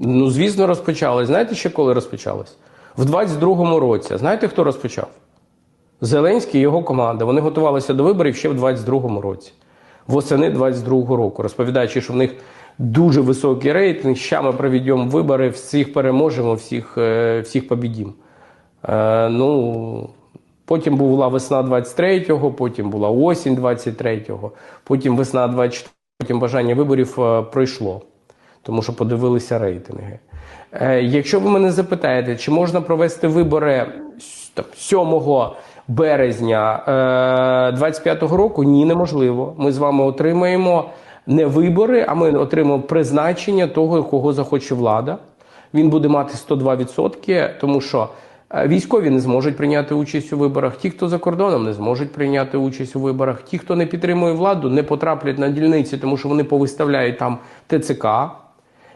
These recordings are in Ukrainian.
Ну, звісно, розпочалось. Знаєте ще коли розпочалось? В 22-му році. Знаєте, хто розпочав? Зеленський і його команда. Вони готувалися до виборів ще в 22-му році, восени 22-го року, розповідаючи, що в них дуже високий рейтинг, ща ми проведемо вибори, всіх переможемо, всіх, е, всіх побідім. Е, ну, потім була весна 23-го, потім була осінь 23-го, потім весна 24-го, потім бажання виборів е, пройшло, тому що подивилися рейтинги. Е, Якщо ви мене запитаєте, чи можна провести вибори 7 березня 25-го року, ні, неможливо. Ми з вами отримаємо не вибори, а ми отримаємо призначення того, кого захоче влада. Він буде мати 102%, тому що е, військові не зможуть прийняти участь у виборах. Ті, хто за кордоном, не зможуть прийняти участь у виборах. Ті, хто не підтримує владу, не потраплять на дільниці, тому що вони повиставляють там ТЦК.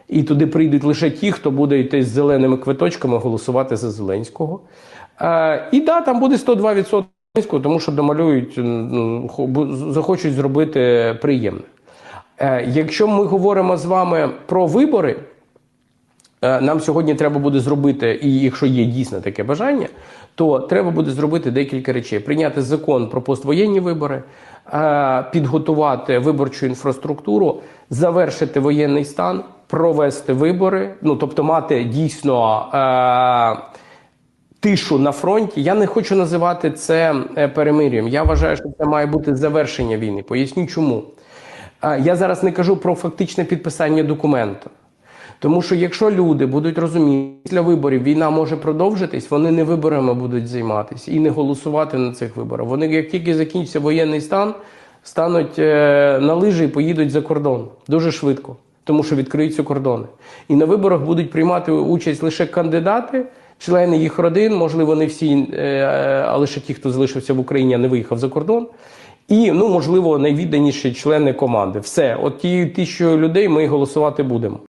І туди прийдуть лише ті, хто буде йти з зеленими квиточками голосувати за Зеленського. Е, і да, там буде 102% Зеленського, тому що домалюють, ну, захочуть зробити приємне. Е, якщо ми говоримо з вами про вибори, Е, Нам сьогодні треба буде зробити, і якщо є дійсно таке бажання, то треба буде зробити декілька речей: прийняти закон про поствоєнні вибори, е, підготувати виборчу інфраструктуру, завершити воєнний стан, провести вибори. Ну тобто, мати дійсно. е, Тишу на фронті. Я не хочу називати це е, перемир'ям. Я вважаю, що це має бути завершення війни. Поясню чому. Е, Я зараз не кажу про фактичне підписання документу. Тому що якщо люди будуть розуміти, після виборів війна може продовжитись, вони не виборами будуть займатися і не голосувати на цих виборах. Вони, як тільки закінчиться воєнний стан, стануть е, на лижі і поїдуть за кордон дуже швидко, тому що відкриються кордони. І на виборах будуть приймати участь лише кандидати, члени їх родин, можливо, не всі, е, а лише ті, хто залишився в Україні, а не виїхав за кордон. І, ну, можливо, найвідданіші члени команди. Все, от тією тисячою людей ми голосувати будемо.